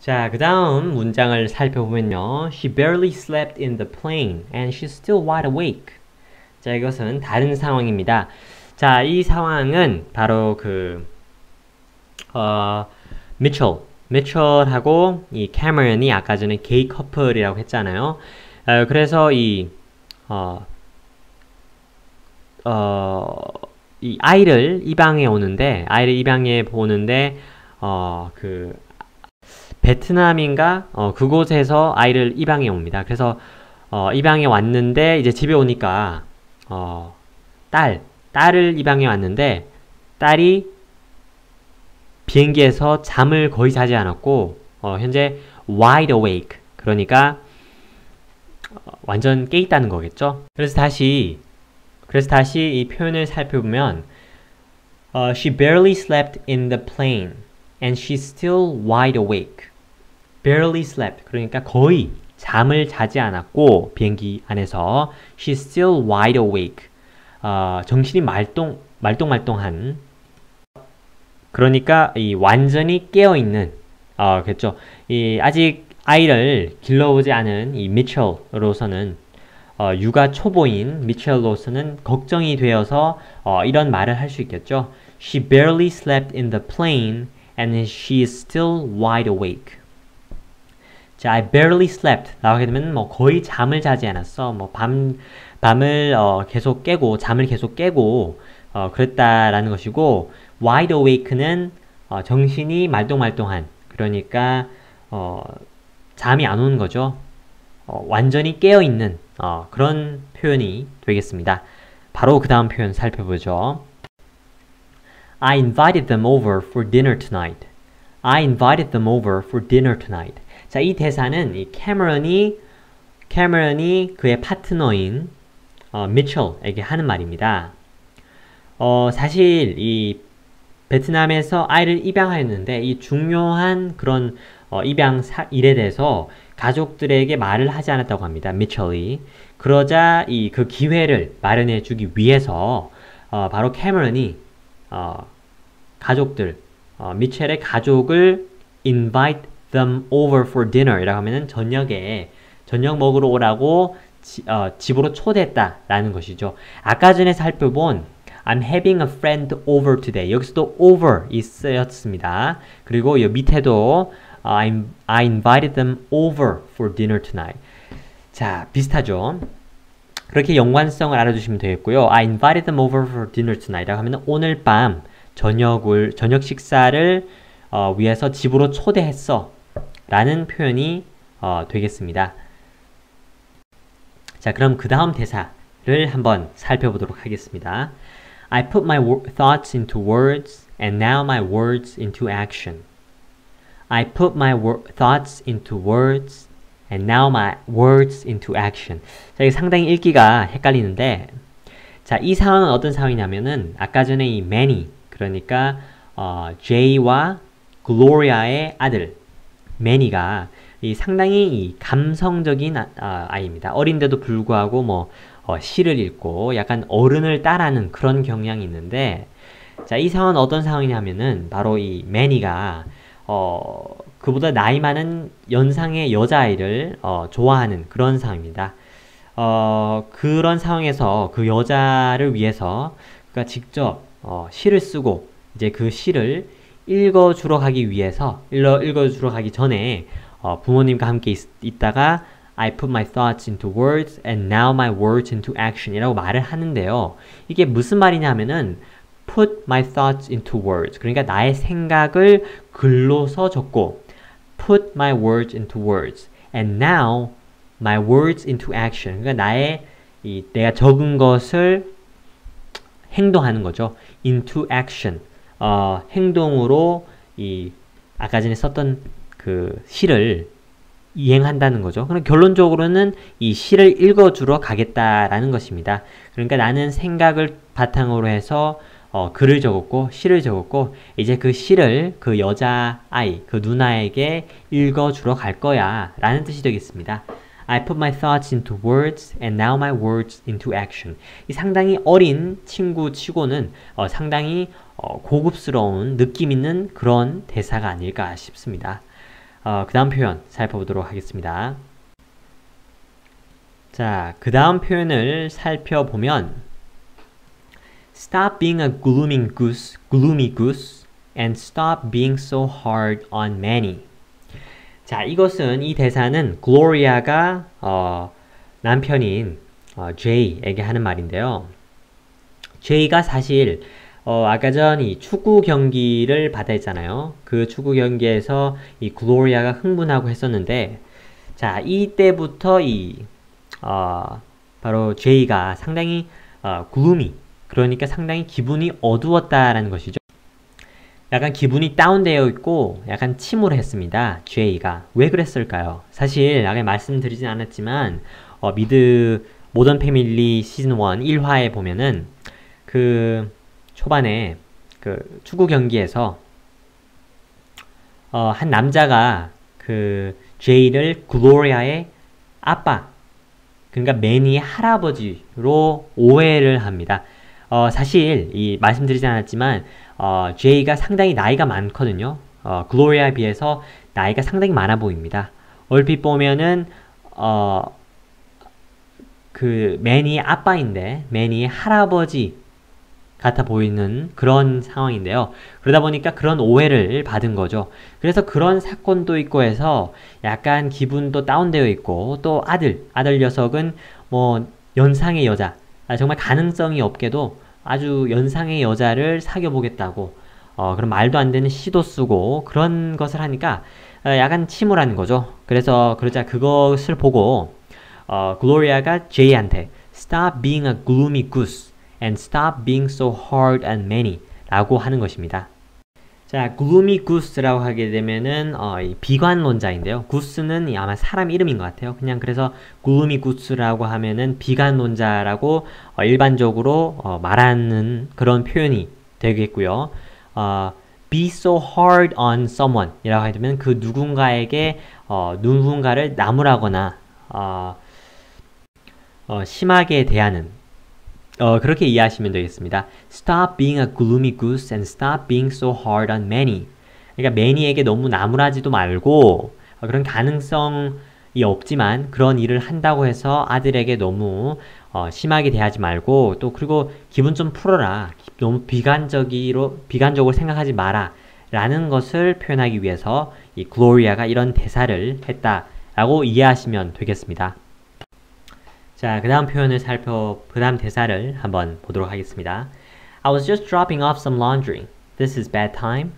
자, 그 다음 문장을 살펴보면요. She barely slept in the plane and she's still wide awake. 자, 이것은 다른 상황입니다. 자, 이 상황은 바로 그, 어, 미첼, 미첼하고 이 캐머런이 아까 전에 게이 커플이라고 했잖아요. 어, 그래서 이, 어, 어, 이 아이를 입양해 오는데, 아이를 입양해 보는데, 어, 그, 베트남인가 어, 그곳에서 아이를 입양해 옵니다. 그래서 어, 입양해 왔는데 이제 집에 오니까 어, 딸 딸을 입양해 왔는데 딸이 비행기에서 잠을 거의 자지 않았고 어, 현재 wide awake 그러니까 어, 완전 깨 있다는 거겠죠. 그래서 다시 그래서 다시 이 표현을 살펴보면 uh, she barely slept in the plane and she's still wide awake. Barely slept. 그러니까 거의 잠을 자지 않았고 비행기 안에서 she's still wide awake. 어, 정신이 말똥 말똥말똥한. 그러니까 이 완전히 깨어 있는 어, 그렇죠. 이 아직 아이를 길러오지 않은 이 미첼로서는 어, 육아 초보인 미첼로서는 걱정이 되어서 어, 이런 말을 할 수 있겠죠. She barely slept in the plane and she is still wide awake. 자, I barely slept 하게 되면 뭐 거의 잠을 자지 않았어. 뭐 밤, 밤을 어, 계속 깨고, 잠을 계속 깨고, 어, 그랬다라는 것이고, wide awake는 어, 정신이 말똥말똥한, 그러니까, 어, 잠이 안 오는 거죠. 어, 완전히 깨어 있는 어, 그런 표현이 되겠습니다. 바로 그 다음 표현 살펴보죠. I invited them over for dinner tonight. I invited them over for dinner tonight. 자, 이 대사는 이 캐머런이 캐머런이 그의 파트너인 어, 미첼에게 하는 말입니다. 어, 사실 이 베트남에서 아이를 입양하였는데 이 중요한 그런 어, 입양 사, 일에 대해서 가족들에게 말을 하지 않았다고 합니다. 미첼이. 그러자 이 그 기회를 마련해 주기 위해서 어, 바로 캐머런이 어, 가족들 어, 미첼의 가족을 invite them over for dinner 이라고 하면은 저녁에 저녁 먹으러 오라고 지, 어, 집으로 초대했다라는 것이죠. 아까 전에 살펴본 I'm having a friend over today. 여기서도 over 있었습니다. 그리고 이 밑에도 I, I invited them over for dinner tonight. 자, 비슷하죠? 그렇게 연관성을 알아두시면 되겠고요. I invited them over for dinner tonight. 라고 하면 오늘 밤 저녁을, 저녁 식사를 어, 위해서 집으로 초대했어. 라는 표현이 어, 되겠습니다. 자, 그럼 그 다음 대사를 한번 살펴보도록 하겠습니다. I put my thoughts into words and now my words into action. I put my thoughts into words and now my words into action. 자, 이게 상당히 읽기가 헷갈리는데, 자, 이 상황은 어떤 상황이냐면은, 아까 전에 이 Manny, 그러니까, 어, Jay와 글로리아의 아들, 매니가 이 상당히 이 감성적인 아, 이입니다 어린데도 불구하고 뭐 어, 시를 읽고 약간 어른을 따라하는 그런 경향이 있는데 자, 이 상황은 어떤 상황이냐면은 바로 이 매니가 어, 그보다 나이 많은 연상의 여자아이를 어, 좋아하는 그런 상황입니다. 어, 그런 상황에서 그 여자를 위해서 그가 직접 어, 시를 쓰고 이제 그 시를 읽어주러 가기 위해서 읽어, 읽어주러 가기 전에 어, 부모님과 함께 있, 다가 I put my thoughts into words and now my words into action 이라고 말을 하는데요. 이게 무슨 말이냐 하면은 put my thoughts into words 그러니까 나의 생각을 글로써 적고 put my words into words and now my words into action 그러니까 나의 이 내가 적은 것을 행동하는 거죠. into action 어, 행동으로 이 아까 전에 썼던 그 시를 이행한다는 거죠. 그럼 결론적으로는 이 시를 읽어주러 가겠다라는 것입니다. 그러니까 나는 생각을 바탕으로 해서 어, 글을 적었고 시를 적었고 이제 그 시를 그 여자 아이 그 누나에게 읽어주러 갈 거야 라는 뜻이 되겠습니다. I put my thoughts into words and now my words into action. 이 상당히 어린 친구 치고는 어, 상당히 어, 고급스러운 느낌 있는 그런 대사가 아닐까 싶습니다. 어, 그 다음 표현 살펴보도록 하겠습니다. 자, 그 다음 표현을 살펴보면 Stop being a gloomy goose, gloomy goose and stop being so hard on Manny. 자, 이것은 이 대사는 글로리아가 어, 남편인 어, 제이에게 하는 말인데요. 제이가 사실 어, 아까 전 이 축구 경기를 받아 했잖아요. 그 축구 경기에서 이 글로리아가 흥분하고 했었는데, 자, 이때부터 이, 어, 바로 제이가 상당히, 어, 글루미, 그러니까 상당히 기분이 어두웠다라는 것이죠. 약간 기분이 다운되어 있고 약간 침울했습니다. 제이가. 왜 그랬을까요? 사실 아까 말씀드리진 않았지만 어, 미드 모던 패밀리 시즌 1 1화에 보면은 그 초반에 그 축구 경기에서 어, 한 남자가 그 제이를 글로리아의 아빠 그러니까 매니의 할아버지로 오해를 합니다. 어, 사실 이 말씀드리지 않았지만 어, 제이가 상당히 나이가 많거든요. 어, 글로리아에 비해서 나이가 상당히 많아 보입니다. 얼핏 보면은 어, 그 매니의 아빠인데 매니의 할아버지 같아 보이는 그런 상황인데요. 그러다 보니까 그런 오해를 받은 거죠. 그래서 그런 사건도 있고 해서 약간 기분도 다운되어 있고 또 아들, 아들 녀석은 뭐 연상의 여자, 아, 정말 가능성이 없게도 아주 연상의 여자를 사귀어 보겠다고 어, 그런 말도 안 되는 시도 쓰고 그런 것을 하니까 어, 약간 침울한 거죠. 그래서 그러자 그것을 보고 어, 글로리아가 제이한테 Stop being a gloomy goose and stop being so hard on many 라고 하는 것입니다. 자, gloomy goose라고 하게 되면은 어, 이 비관론자인데요. goose는 아마 사람 이름인 것 같아요. 그냥 그래서 gloomy goose라고 하면은 비관론자라고 어, 일반적으로 어, 말하는 그런 표현이 되겠고요. 어, be so hard on someone 이라고 하게 되면 그 누군가에게 어, 누군가를 나무라거나 어, 어, 심하게 대하는 어, 그렇게 이해하시면 되겠습니다. Stop being a gloomy goose and stop being so hard on Manny. 그러니까 매니에게 너무 나무라지도 말고 어, 그런 가능성이 없지만 그런 일을 한다고 해서 아들에게 너무 어, 심하게 대하지 말고 또 그리고 기분 좀 풀어라. 너무 비관적으로 비관적으로 생각하지 마라. 라는 것을 표현하기 위해서 이 글로리아가 이런 대사를 했다라고 이해하시면 되겠습니다. 자, 그 다음 표현을 살펴, 그 다음 대사를 한번 보도록 하겠습니다. I was just dropping off some laundry. This is bad time.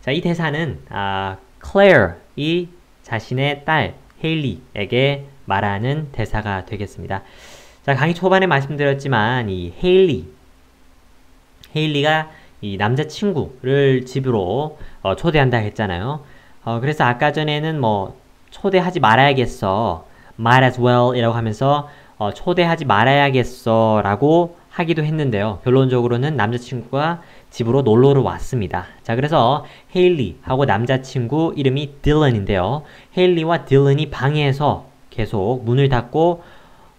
자, 이 대사는 아, Claire이 자신의 딸 헤일리에게 말하는 대사가 되겠습니다. 자, 강의 초반에 말씀드렸지만 이 헤일리, 헤일리가 이 남자친구를 집으로 어, 초대한다 했잖아요. 어, 그래서 아까 전에는 뭐 초대하지 말아야겠어. Might as well 이라고 하면서 어, 초대하지 말아야겠어 라고 하기도 했는데요. 결론적으로는 남자친구가 집으로 놀러를 왔습니다. 자, 그래서 헤일리하고 남자친구 이름이 딜런인데요. 헤일리와 딜런이 방에서 계속 문을 닫고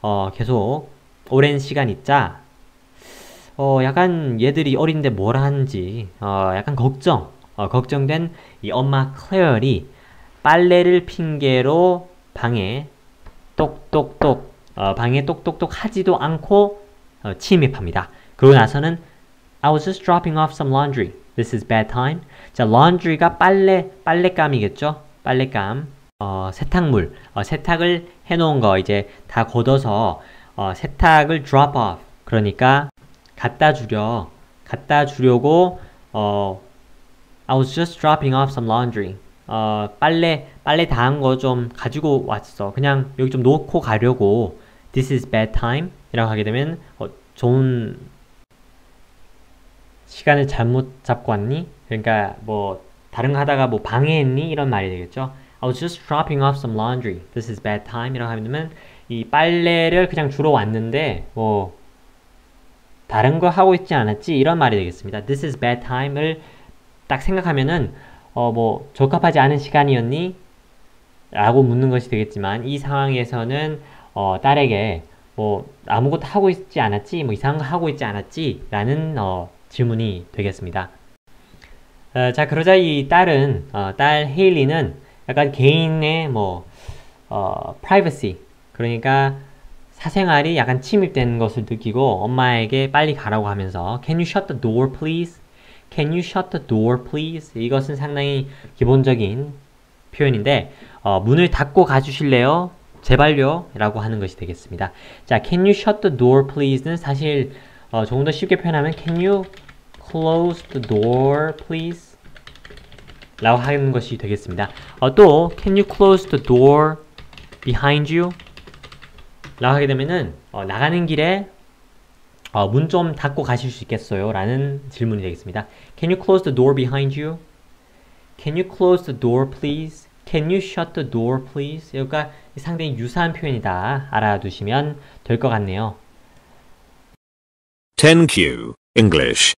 어, 계속 오랜 시간 있자 어, 약간 얘들이 어린데 뭘 하는지 어, 약간 걱정 어, 걱정된 이 엄마 클레어리 빨래를 핑계로 방에 똑똑똑 어, 방에 똑똑똑 하지도 않고 어, 침입합니다. 그러고 나서는 I was just dropping off some laundry. This is bad time. 자, laundry가 빨래 빨래감이겠죠? 빨래감. 어, 세탁물. 어, 세탁을 해 놓은 거 이제 다 걷어서 어, 세탁을 drop off. 그러니까 갖다 주려 갖다 주려고 어, I was just dropping off some laundry. 어, 빨래 빨래 다 한 거 좀 가지고 왔어. 그냥 여기 좀 놓고 가려고 This is bad time 이라고 하게 되면 어, 좋은 시간을 잘못 잡고 왔니? 그러니까 뭐 다른 거 하다가 뭐 방해했니? 이런 말이 되겠죠. I was just dropping off some laundry. This is bad time 이라고 하면 이 빨래를 그냥 주러 왔는데 뭐 다른 거 하고 있지 않았지? 이런 말이 되겠습니다. This is bad time을 딱 생각하면은 어, 뭐, 적합하지 않은 시간이었니? 라고 묻는 것이 되겠지만, 이 상황에서는, 어, 딸에게, 뭐, 아무것도 하고 있지 않았지? 뭐, 이상한 거 하고 있지 않았지? 라는, 어, 질문이 되겠습니다. 어, 자, 그러자 이 딸은, 어, 딸 헤일리는 약간 개인의 뭐 어, privacy 그러니까 사생활이 약간 침입되는 것을 느끼고 엄마에게 빨리 가라고 하면서 Can you shut the door please? Can you shut the door please? 이것은 상당히 기본적인 표현인데 어, 문을 닫고 가주실래요? 제발요 라고 하는 것이 되겠습니다. 자, Can you shut the door please는 사실 어, 조금 더 쉽게 표현하면 Can you close the door please? 라고 하는 것이 되겠습니다. 어, 또 Can you close the door behind you? 라고 하게 되면은 어, 나가는 길에 어, 문좀 닫고 가실 수 있겠어요? 라는 질문이 되겠습니다. Can you close the door behind you? Can you close the door please? Can you shut the door please? 여기가 상당히 유사한 표현이다. 알아두시면 될 것 같네요. 10Q English